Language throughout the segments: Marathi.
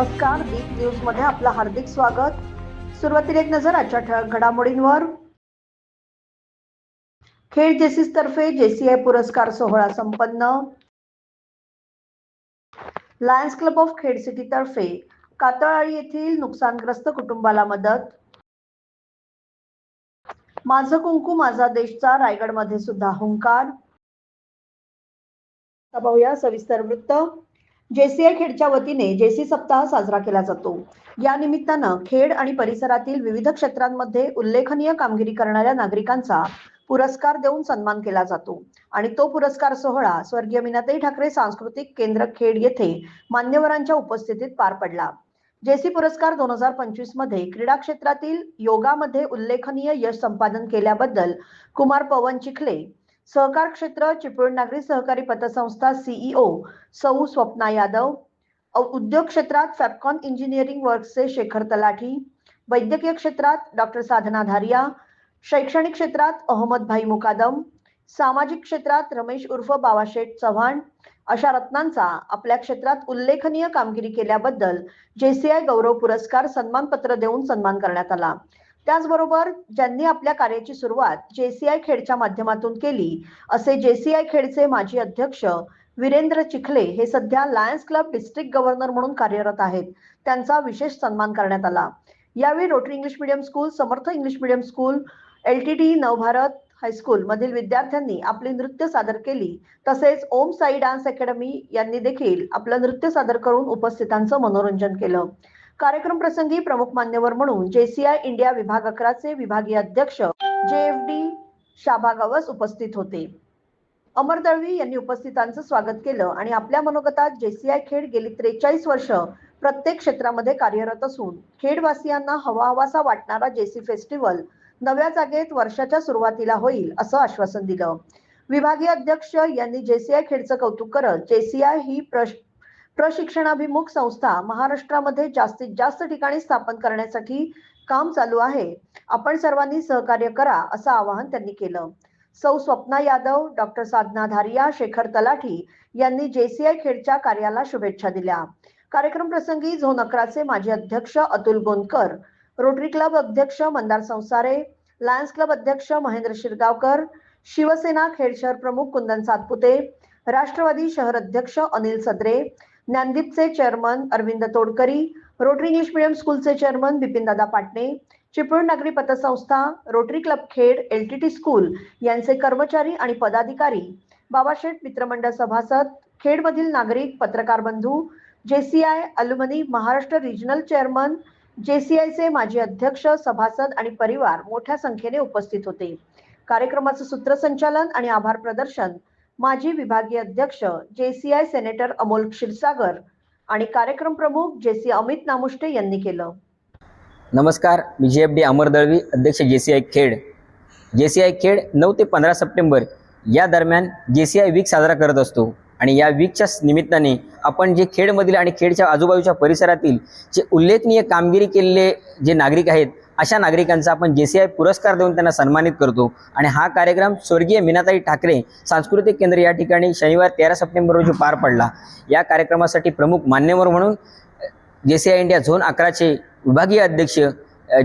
नमस्कार. दीप न्यूजमध्ये आपलं हार्दिक स्वागत. सुरुवातीला एक नजर आजच्या ठळक घडामोडींवर. खेळ जेसीस तर्फे जेसीआय पुरस्कार सोहळा संपन्न. Lions Club of Khed city तर्फे कातळाळी येथील नुकसानग्रस्त कुटुंबाला मदत. माझं कुंकू माझा देशचा रायगडमध्ये सुद्धा हुंकार पाहूया सविस्तर वृत्त. जेसीआय खेडच्या वतीने जेसी सप्ताह साजरा केला जातो. या निमित्तानं खेड आणि परिसरातील विविध क्षेत्रांमध्ये उल्लेखनीय कामगिरी करणाऱ्या नागरिकांचा पुरस्कार देऊन सन्मान केला जातो. आणि तो पुरस्कार सोहळा स्वर्गीय मीनाताई ठाकरे सांस्कृतिक केंद्र खेड येथे मान्यवरांच्या उपस्थितीत पार पडला. जेसी पुरस्कार दोन हजार पंचवीसमध्ये क्रीडा क्षेत्रातील योगामध्ये उल्लेखनीय यश संपादन केल्याबद्दल कुमार पवन चिखले सहकार क्षेत्र चिपळूण नागरी सहकारी पतसंस्था सीईओ सौ स्वप्ना यादव उद्योग क्षेत्रात फॅपकॉन इंजिनिअरिंग वर्क्सचे शेखर तलाठी वैद्यकीय क्षेत्रात डॉक्टर साधना धारिया शैक्षणिक क्षेत्रात अहमदभाई मुकादम सामाजिक क्षेत्रात रमेश उर्फ बाबाशेठ चव्हाण अशा रत्नांचा आपल्या क्षेत्रात उल्लेखनीय कामगिरी केल्याबद्दल जेसीआय गौरव पुरस्कार सन्मानपत्र देऊन सन्मान करण्यात आला. त्याचबरोबर ज्यांनी आपल्या कार्याची सुरुवात जेसीआय खेडच्या माध्यमातून केली असे जेसीआय खेडचे माजी अध्यक्ष वीरेंद्र चिखले हे सध्या लायन्स क्लब डिस्ट्रिक्ट गव्हर्नर म्हणून कार्यरत आहेत. त्यांचा विशेष सन्मान करण्यात आला. यावेळी Rotary English medium school Samarth English medium school L T T Navbharat high school मधील विद्यार्थ्यांनी आपली नृत्य सादर केली. तसेच ओम साई डान्स अकॅडमी यांनी देखील आपलं नृत्य सादर करून उपस्थितांचं मनोरंजन केलं. कार्यक्रम प्रसंगी प्रमुख मान्यवर म्हणून जेसीआय इंडिया विभाग अकराचे विभागीय अध्यक्ष जे एफ डी शाबा गवस उपस्थित होते. अमर दळवी यांनी उपस्थितांचं स्वागत केलं आणि आपल्या मनोगतात जेसीआय खेड गेली त्रेचाळीस वर्ष प्रत्येक क्षेत्रामध्ये कार्यरत असून खेडवासियांना हवा हवासा वाटणारा जेसी फेस्टिवल नव्या जागेत वर्षाच्या सुरुवातीला होईल असं आश्वासन दिलं. विभागीय अध्यक्ष यांनी जेसीआय खेडचं कौतुक करत जेसीआय ही प्रश प्रशिक्षणाभिमुख संस्था महाराष्ट्रामध्ये जास्तीत जास्त ठिकाणी स्थापन करण्यासाठी काम चालू आहे. आपण सर्वांनी सहकार्य करा असं आवाहन त्यांनी केलं. सौ स्वप्ना यादव डॉक्टर साधना धारिया शेखर तलाठी यांनी जेसीआय खेडच्या कार्याला शुभेच्छा दिल्या. कार्यक्रम प्रसंगी झोन अकराचे माजी अध्यक्ष अतुल गोंदकर रोटरी क्लब अध्यक्ष मंदार संसारे लायन्स क्लब अध्यक्ष महेंद्र शिरगावकर शिवसेना खेड शहर प्रमुख कुंदन सातपुते राष्ट्रवादी शहर अध्यक्ष अनिल सदरे ज्ञानदीपचे chairman Arvind Todkari Rotary English medium स्कूलचे चेअरमन बिपिनदादा पाटणे चिपळूण नागरी पतसंस्था Rotary club Khed L T T school यांचे कर्मचारी आणि पदाधिकारी बाबाशेठ मित्रमंडळ सभासद खेडमधील नागरिक पत्रकार बंधू JCI alumni Maharashtra regional chairman जेसीआयचे माजी अध्यक्ष सभासद आणि परिवार मोठ्या संख्येने उपस्थित होते. कार्यक्रमाचं सूत्रसंचालन आणि आभार प्रदर्शन माजी विभागीय अध्यक्ष जेसीआय सेनेटर अमोल क्षीरसागर आणि कार्यक्रम प्रमुख जेसी अमित नामुष्टे यांनी केलं. नमस्कार मी जे एफ डी अमर दळवी अध्यक्ष जे सी आय खेड. जे सी आय खेड नऊ ते पंधरा सप्टेंबर या दरम्यान जे सी आय वीक साजरा करत असतो. आणि या वीकच्या निमित्ताने आपण जे खेडमधील आणि खेडच्या आजूबाजूच्या परिसरातील जे उल्लेखनीय कामगिरी केलेले जे नागरिक आहेत अशा नागरिकांचा आपण जे सी आय पुरस्कार देऊन त्यांना सन्मानित करतो. आणि हा कार्यक्रम स्वर्गीय मीनाताई ठाकरे सांस्कृतिक केंद्र या ठिकाणी शनिवार तेरा सप्टेंबर रोजी पार पडला. या कार्यक्रमासाठी प्रमुख मान्यवर म्हणून J C I India zone अकराचे विभागीय अध्यक्ष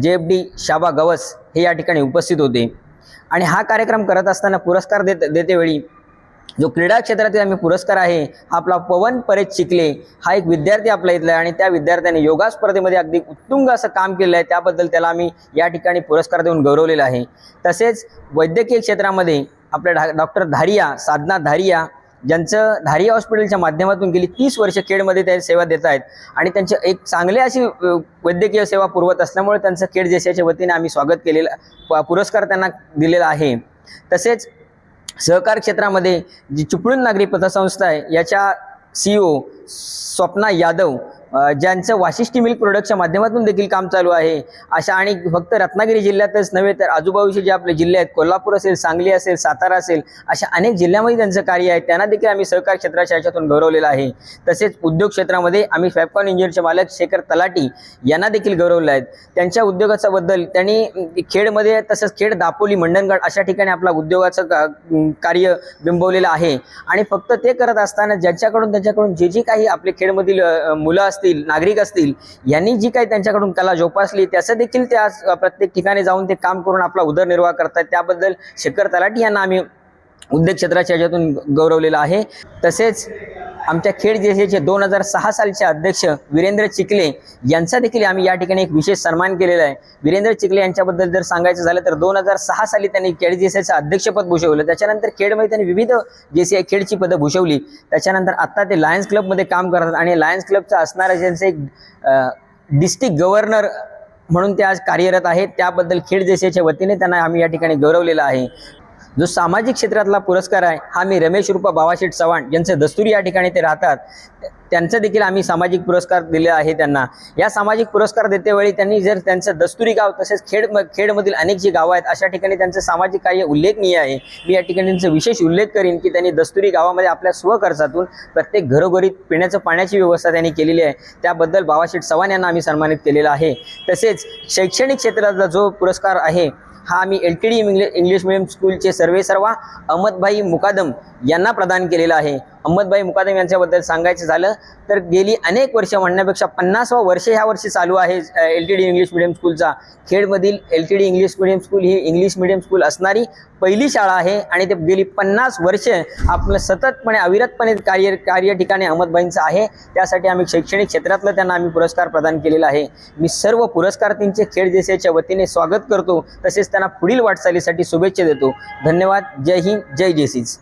जे एफ डी शाबा गवस हे या ठिकाणी उपस्थित होते. आणि हा कार्यक्रम करत असताना पुरस्कार देत देतेवेळी जो क्रीडा क्षेत्रातील आम्ही पुरस्कार आहे हा आपला पवन परेश चिखले हा एक विद्यार्थी आपल्या इथला आहे आणि त्या विद्यार्थ्याने योगा स्पर्धेमध्ये अगदी उत्तुंग असं काम केलेलं आहे. त्याबद्दल त्याला आम्ही या ठिकाणी पुरस्कार देऊन गौरवलेला आहे. तसेच वैद्यकीय क्षेत्रामध्ये आपल्या डा डॉक्टर धारिया साधना धारिया ज्यांचं धारिया हॉस्पिटलच्या माध्यमातून गेली तीस वर्ष खेडमध्ये ते सेवा देत आहेत आणि त्यांचे एक चांगले अशी वैद्यकीय सेवा पुरवत असल्यामुळे त्यांचं खेड देशाच्या वतीने आम्ही स्वागत केलेलं प- पुरस्कार त्यांना दिलेला आहे. तसेच सहकार क्षेत्रामध्ये जी चिपळूण नागरी पतसंस्था आहे याच्या सी ओ स्वप्ना यादव ज्यांचं वाशिष्ठी मिल्क प्रोडक्टच्या माध्यमातून देखील काम चालू आहे अशा आणि फक्त रत्नागिरी जिल्ह्यातच नव्हे तर आजूबाजूचे जे आपले जिल्हे आहेत कोल्हापूर असेल सांगली असेल सातारा असेल अशा अनेक जिल्ह्यामध्ये त्यांचं कार्य आहे त्यांना देखील आम्ही सहकार क्षेत्राच्या याच्यातून गौरवलेलं आहे. तसेच उद्योग क्षेत्रामध्ये आम्ही फॅपकॉन इंजिनियरचे मालक शेखर तलाटी यांना देखील गौरवलं आहेत त्यांच्या उद्योगाचा बद्दल त्यांनी खेडमध्ये तसंच खेड दापोली मंडणगड अशा ठिकाणी आपला उद्योगाचं का- कार्य बिंबवलेलं आहे. आणि फक्त ते करत असताना ज्यांच्याकडून त्यांच्याकडून जे जे काही आपले खेडमधील मुलं असतील असतील नागरिक असतील यांनी जी काही त्यांच्याकडून कला जोपासली त्याचं देखील त्या प्रत्येक ठिकाणी जाऊन ते काम करून आपला उदरनिर्वाह करतात. त्याबद्दल शेखर तलाठी यांना आम्ही उद्योग क्षेत्राच्या याच्यातून गौरवलेलं आहे. तसेच आमच्या खेड जिल्ह्याचे दोन हजार सहा सालचे अध्यक्ष वीरेंद्र चिखले यांचा देखील आम्ही या ठिकाणी एक विशेष सन्मान केलेला आहे. वीरेंद्र चिखले यांच्याबद्दल जर सांगायचं झालं तर दोन हजार सहा साली त्यांनी खेड जेसीआयचं अध्यक्षपद भूषवलं. त्याच्यानंतर खेडमध्ये त्यांनी विविध जेसीआय खेडची पदं भूषवली. त्याच्यानंतर आत्ता ते लायन्स क्लबमध्ये काम करतात आणि लायन्स क्लबचं असणारा ज्यांचं एक डिस्ट्रिक्ट गव्हर्नर म्हणून ते आज कार्यरत आहेत त्याबद्दल खेड जेसीच्या वतीने त्यांना आम्ही या ठिकाणी गौरवलेलं आहे. जो सामाजिक क्षेत्रातला पुरस्कार आहे हा मी रमेश रूपा बावाशेठ चव्हाण यांचे दस्तुरी या ठिकाणी ते राहतात. त्यांचं देखील आम्ही सामाजिक पुरस्कार दिले आहे त्यांना. या सामाजिक पुरस्कार देतेवेळी त्यांनी जर त्यांचं दस्तुरी गाव तसेच खेड खेडमधील अनेक जी गावं आहेत अशा ठिकाणी त्यांचं सामाजिक कार्य उल्लेखनीय आहे. मी या ठिकाणी त्यांचं विशेष उल्लेख करीन की त्यांनी दस्तुरी गावामध्ये आपल्या स्वखर्चातून प्रत्येक घरोघरी पिण्याचं पाण्याची व्यवस्था त्यांनी केलेली आहे. त्याबद्दल बाबाशेठ चव्हाण यांना आम्ही सन्मानित केलेला आहे. तसेच शैक्षणिक क्षेत्रातला जो पुरस्कार आहे हा आम्ही L T D English English medium स्कूलचे सर्वे सर्वा अहमदभाई मुकादम यांना प्रदान केलेला आहे. अहमदभाई मुकादम यांच्याबद्दल सांगायचं झालं तर गेली अनेक वर्ष म्हणण्यापेक्षा पन्नासवा वर्ष ह्या वर्षी चालू आहे L T D English medium स्कूलचा खेडमधील L T D English medium school ही इंग्लिश मिडियम स्कूल असणारी पहिली शाळा आहे आणि ते गेली पन्नास वर्ष आपलं सततपणे अविरतपणे कार्य कार्य ठिकाणी अहमदभाईंचं आहे. त्यासाठी आम्ही शैक्षणिक क्षेत्रातलं त्यांना आम्ही पुरस्कार प्रदान केलेला आहे. मी सर्व पुरस्कारार्थींचे खेळ देशाच्या वतीने स्वागत करतो. तसेच त्यांना पुढील वाटचालीसाठी शुभेच्छा देतो. धन्यवाद. जय हिंद. जय जेसीज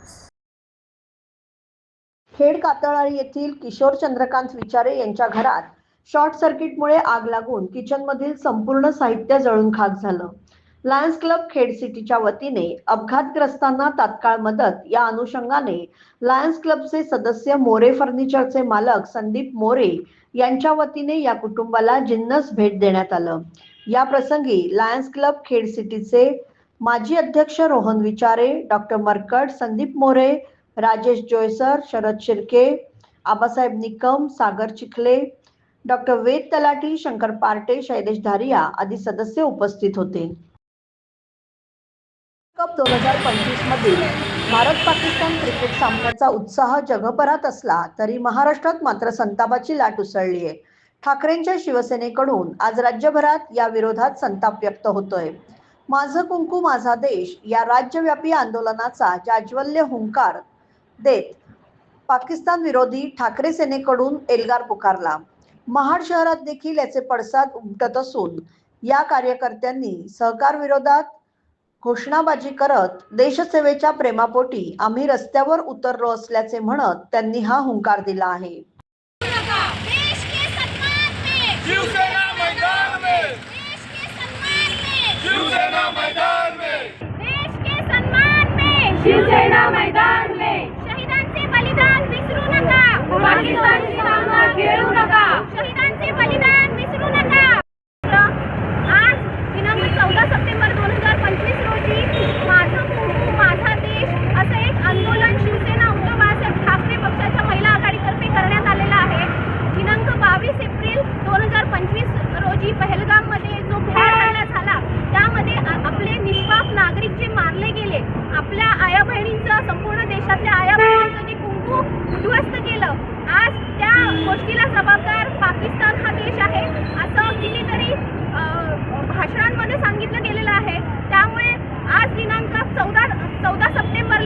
खेड कातळा येथील किशोर चंद्रकांत विचारे यांच्या घरात शॉर्ट सर्किटमुळे आग लागून किचनमधील संपूर्ण साहित्य जळून खाक झालं. लायन्स क्लब खेड सिटीच्या वतीने अपघातग्रस्तांना तात्काळ मदत. या अनुषंगाने लायन्स क्लबचे सदस्य मोरे फर्निचरचे मालक संदीप मोरे यांच्या वतीने या कुटुंबाला जिन्नस भेट देण्यात आलं. या प्रसंगी लायन्स क्लब खेड सिटीचे माजी अध्यक्ष रोहन विचारे डॉक्टर मरकट संदीप मोरे राजेश जोयसर शरद शिर्के आबासाहेब निकम सागर चिखले डॉक्टर वेद तलाटी शंकर पार्टे शैलेश धारिया आदी सदस्य उपस्थित होते. कप दोन हजार पंचवीस मधील भारत पाकिस्तान क्रिकेट सामन्याचा उत्साह जगभरात असला तरी महाराष्ट्रात मात्र संतापाची लाट उसळली आहे. ठाकरेंच्या शिवसेनेकडून आज राज्यभरात या विरोधात संताप व्यक्त होतोय. माझं कुंकू माझा देश या राज्यव्यापी आंदोलनाचा जाज्वल्य हुंकार देत. पाकिस्तान विरोधी ठाकरे सेनेकडून एल्गार पुकारला. महाड शहरात देखील याचे पडसाद उमटत असून या कार्यकर्त्यांनी सहकार विरोधात घोषणाबाजी करत देशसेवेच्या प्रेमापोटी आम्ही रस्त्यावर उतरलो असल्याचे म्हणत त्यांनी हा हुंकार दिला आहे. देश के सम्मान में। शिवसेना मैदान में देश के सम्मान में शिवसेना मैदान में देश के सम्मान में शिवसेना मैदान में शहीदांचे बलिदान विसरू नका पाकिस्तानची सामना खेळू नका शहीदांचे बलिदान विसरू नका आज दिनांक चौदा सप्टेंबर दोन हजार पंचवीस रोजी माझं कुंकू माझा देश असं एक आंदोलन शिवसेना उद्धव बाळासाहेब ठाकरे पक्षाच्या महिला आघाडीतर्फे करण्यात आलेलं आहे दिनांक बावीस एप्रिल दोन हजार पंचवीस रोजी पहलगाममध्ये जो भ्याड हल्ला झाला त्यामध्ये आ- आपले निष्पाप नागरिक जे मारले गेले आपल्या आया बहिणींचं संपूर्ण देशातल्या आया बहिणींचं जे कुंकू उद्ध्वस्त केलं आज त्या गोष्टीला जबाबदार पाकिस्तान हा देश आहे. असं कितीतरी भाषणांमध्ये सांगितलं गेलेलं आहे. त्यामुळे आज दिनांक चौदा चौदा सप्टेंबर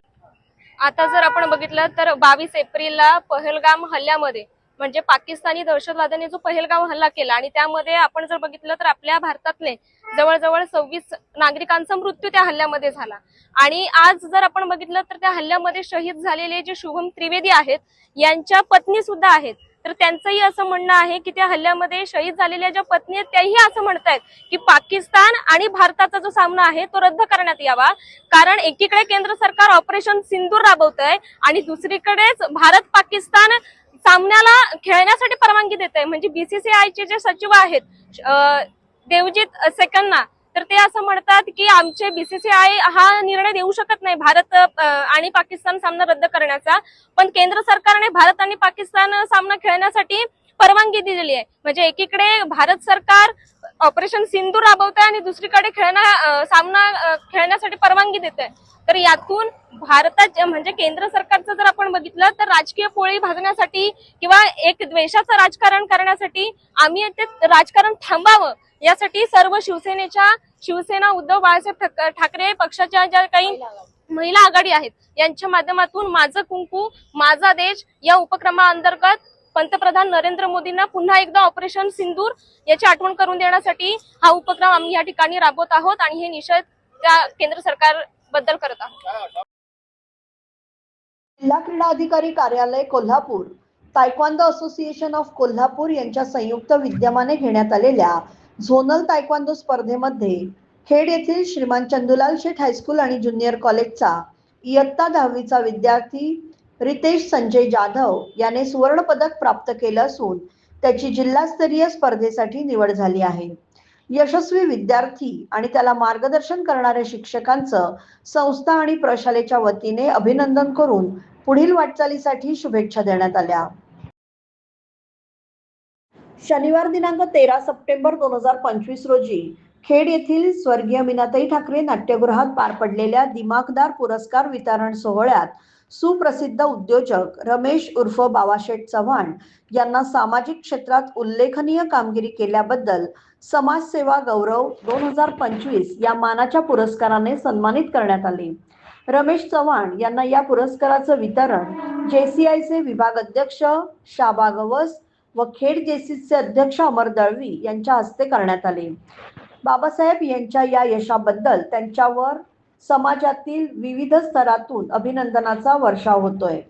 आता जर आपण बघितलं तर बावीस एप्रिलला पहलगाम हल्ल्यामध्ये म्हणजे पाकिस्तानी दहशतवाद्यांनी जो पहिलगाव हल्ला केला आणि त्यामध्ये आपण जर बघितलं तर आपल्या भारतातले जवळजवळ सव्वीस नागरिकांचा मृत्यू त्या हल्ल्यामध्ये झाला. आणि आज जर आपण बघितलं तर त्या हल्ल्यामध्ये शहीद झालेले जे शुभम त्रिवेदी आहेत यांच्या पत्नी सुद्धा आहेत. तर त्यांचंही असं म्हणणं आहे की त्या हल्ल्यामध्ये शहीद झालेल्या ज्या पत्नी आहेत त्याही असं म्हणतायत की पाकिस्तान आणि भारताचा जो सामना आहे तो रद्द करण्यात यावा. कारण एकीकडे केंद्र सरकार ऑपरेशन सिंदूर राबवत आहे आणि दुसरीकडेच भारत पाकिस्तान सामन्याला खेळण्यासाठी परवानगी देत आहे म्हणजे बीसीसीआयचे जे सचिव आहेत देवजीत सेकन्ना तर ते असं म्हणतात की आमचे बीसीसीआय हा निर्णय देऊ शकत नाही भारत आणि पाकिस्तान सामना रद्द करण्याचा. पण केंद्र सरकारने भारत आणि पाकिस्तान सामना खेळण्यासाठी परवानगी दिलेली आहे. म्हणजे एकीकडे भारत सरकार ऑपरेशन सिंधू राबवत आहे आणि दुसरीकडे खेळणा सामना खेळण्यासाठी परवानगी देत आहे तर यातून भारतात म्हणजे केंद्र सरकारचं जर आपण बघितलं तर राजकीय पोळी भाजण्यासाठी किंवा एक द्वेषाचं राजकारण करण्यासाठी आम्ही ते राजकारण थांबावं. यासाठी सर्व शिवसेनेच्या शिवसेना उद्धव बाळासाहेब ठाक- ठाकरे पक्षाच्या ज्या काही महिला आघाडी आहेत यांच्या माध्यमातून माझं कुंकू माझा देश या उपक्रमाअंतर्गत पंतप्रधान नरेंद्र मोदींना पुन्हा एकदा ऑपरेशन सिंदूर याची आठवण करून देण्यासाठी हा उपक्रम आम्ही या ठिकाणी राबवत आहोत आणि हे निषेध त्या केंद्र सरकारबद्दल करत आहोत. जिल्हा क्रीडा अधिकारी कार्यालय Kolhapur taekwondo association of Kolhapur यांच्या संयुक्त विद्यमाने घेण्यात आलेल्या झोनल तायक्वांदो स्पर्धेमध्ये खेड येथील श्रीमान चंदुलाल शेठ हायस्कूल आणि ज्युनियर कॉलेजचा इयत्ता दहावीचा विद्यार्थी रितेश संजय जाधव याने सुवर्ण पदक प्राप्त केलं असून त्याची जिल्हास्तरीय स्पर्धेसाठी निवड झाली आहे. यशस्वी विद्यार्थी आणि त्याला मार्गदर्शन करणाऱ्या शिक्षकांचं संस्था आणि प्रशालेच्या वतीने अभिनंदन करून पुढील वाटचालीसाठी शुभेच्छा देण्यात आल्या. शनिवार दिनांक तेरा सप्टेंबर दोन हजार पंचवीस रोजी खेड येथील स्वर्गीय मीनाताई ठाकरे नाट्यगृहात पार पडलेल्या दिमाखदार पुरस्कार वितरण सोहळ्यात सुप्रसिद्ध उद्योजक रमेश उर्फ बावाशेठ चव्हाण यांना सामाजिक क्षेत्रात उल्लेखनीय कामगिरी केल्याबद्दल समाजसेवा गौरव दोन हजार पंचवीस या मानाच्या पुरस्काराने सन्मानित करण्यात आले. रमेश चव्हाण यांना या पुरस्काराचं वितरण जेसीआयचे विभाग अध्यक्ष शाबा गवस व खेड जेसीचे अध्यक्ष अमर दळवी यांच्या हस्ते करण्यात आले. बाबासाहेब यांच्या या यशाबद्दल त्यांच्यावर समाजातील विविध स्तरातून अभिनंदनाचा वर्षाव होतोय.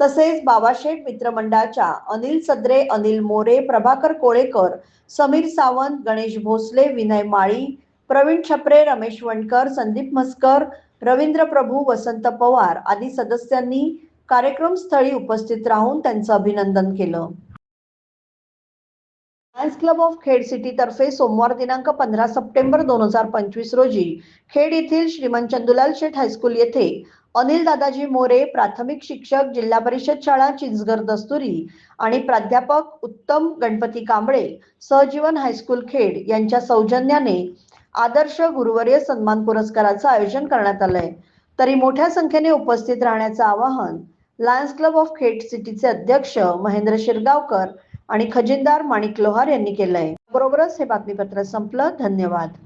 तसेच बाबाशेठ मित्रमंडळाच्या अनिल सद्रे अनिल मोरे प्रभाकर कोळेकर समीर सावंत गणेश भोसले विनय माळी प्रवीण छपरे रमेश वणकर संदीप म्हसकर रवींद्र प्रभू वसंत पवार आदी सदस्यांनी कार्यक्रमस्थळी उपस्थित राहून त्यांचं अभिनंदन केलं. Lions club of Khed city तर्फे सोमवार दिनांक पंधरा सप्टेंबर दोन हजार पंचवीस रोजी खेड येथील श्रीमंत चंदुलाल शेठ हायस्कूल येथे अनिल दादाजी मोरे प्राथमिक शिक्षक जिल्हा परिषद शाळा चिंचगर दस्तुरी आणि प्राध्यापक उत्तम गणपती कांबळे सहजीवन हायस्कूल खेड यांच्या सौजन्याने आदर्श गुरुवर्य सन्मान पुरस्काराचं आयोजन करण्यात आलंय. तरी मोठ्या संख्येने उपस्थित राहण्याचं आवाहन लायन्स क्लब ऑफ खेड सिटीचे अध्यक्ष महेंद्र शिरगावकर आणि खजिनदार माणिक लोहार यांनी केलंय. बरोबरच हे बातमीपत्र संपलं. धन्यवाद.